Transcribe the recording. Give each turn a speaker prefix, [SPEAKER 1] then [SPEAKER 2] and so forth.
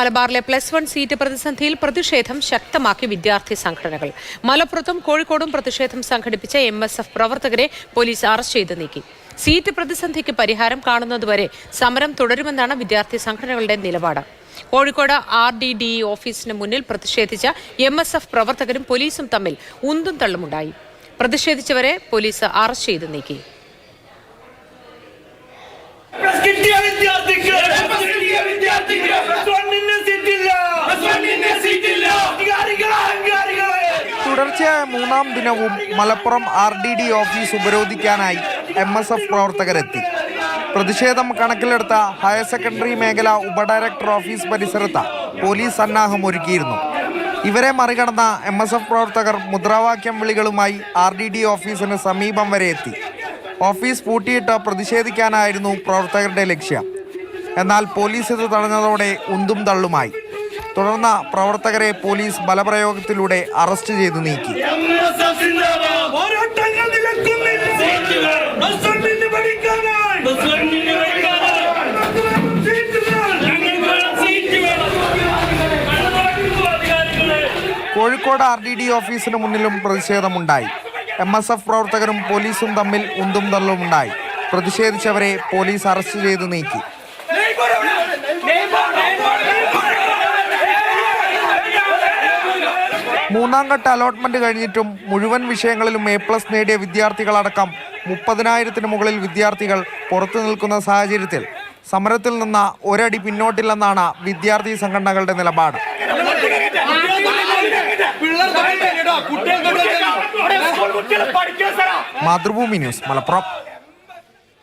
[SPEAKER 1] മലബാറിലെ plus one seat പ്രതിസന്ധിയിൽ പ്രതിഷേധം ശക്തമാക്കി വിദ്യാർത്ഥി സംഘടനകൾ. മലപ്പുറത്തും കോഴിക്കോടും പ്രതിഷേധം സംഘടിപ്പിച്ച എം എസ് എഫ് പ്രവർത്തകരെ പോലീസ് അറസ്റ്റ് ചെയ്ത് നീക്കി. സീറ്റ് പ്രതിസന്ധിക്ക് പരിഹാരം കാണുന്നതുവരെ സമരം തുടരുമെന്നാണ് വിദ്യാർത്ഥി സംഘടനകളുടെ നിലപാട്. കോഴിക്കോട് ആർ ഡി ഡി ഓഫീസിന് മുന്നിൽ പ്രതിഷേധിച്ച എം എസ് എഫ് പ്രവർത്തകരും പോലീസും തമ്മിൽ ഉന്തും തള്ളുമുണ്ടായി. പ്രതിഷേധിച്ചവരെ പോലീസ് അറസ്റ്റ് ചെയ്ത് നീക്കി.
[SPEAKER 2] തുടർച്ചയായ മൂന്നാം ദിനവും Malappuram R D D office ഉപരോധിക്കാനായി M S F പ്രവർത്തകരെത്തി. പ്രതിഷേധം കണക്കിലെടുത്ത ഹയർ സെക്കൻഡറി മേഖല ഉപഡയറക്ടർ ഓഫീസ് പരിസരത്ത് പോലീസ് സന്നാഹം ഒരുക്കിയിരുന്നു. ഇവരെ മറികടന്ന എം എസ് എഫ് പ്രവർത്തകർ മുദ്രാവാക്യം വിളികളുമായി ആർ ഡി ഡി ഓഫീസിന് സമീപം വരെ എത്തി. ഓഫീസ് പൂട്ടിയിട്ട് പ്രതിഷേധിക്കാനായിരുന്നു പ്രവർത്തകരുടെ ലക്ഷ്യം. എന്നാൽ പോലീസ് ഇത് തടഞ്ഞതോടെ ഉന്തും തള്ളുമായി. തുടർന്ന് പ്രവർത്തകരെ പോലീസ് ബലപ്രയോഗത്തിലൂടെ അറസ്റ്റ് ചെയ്തു നീക്കി. കോഴിക്കോട് ആർ ഡി ഡി ഓഫീസിന് മുന്നിലും പ്രതിഷേധമുണ്ടായി. എം എസ് എഫ് പ്രവർത്തകരും പോലീസും തമ്മിൽ ഉന്തും തള്ളുമുണ്ടായി. പ്രതിഷേധിച്ചവരെ പോലീസ് അറസ്റ്റ് ചെയ്ത് നീക്കി. മൂന്നാം ഘട്ട അലോട്ട്മെന്റ് കഴിഞ്ഞിട്ടും മുഴുവൻ വിഷയങ്ങളിലും എ പ്ലസ് നേടിയ വിദ്യാർത്ഥികളടക്കം മുപ്പതിനായിരത്തിന് മുകളിൽ വിദ്യാർത്ഥികൾ പുറത്തു നിൽക്കുന്ന സാഹചര്യത്തിൽ സമരത്തിൽ നിന്ന് ഒരടി പിന്നോട്ടില്ലെന്നാണ് വിദ്യാർത്ഥി സംഘടനകളുടെ നിലപാട്. മാതൃഭൂമി ന്യൂസ് മലപ്പുറം.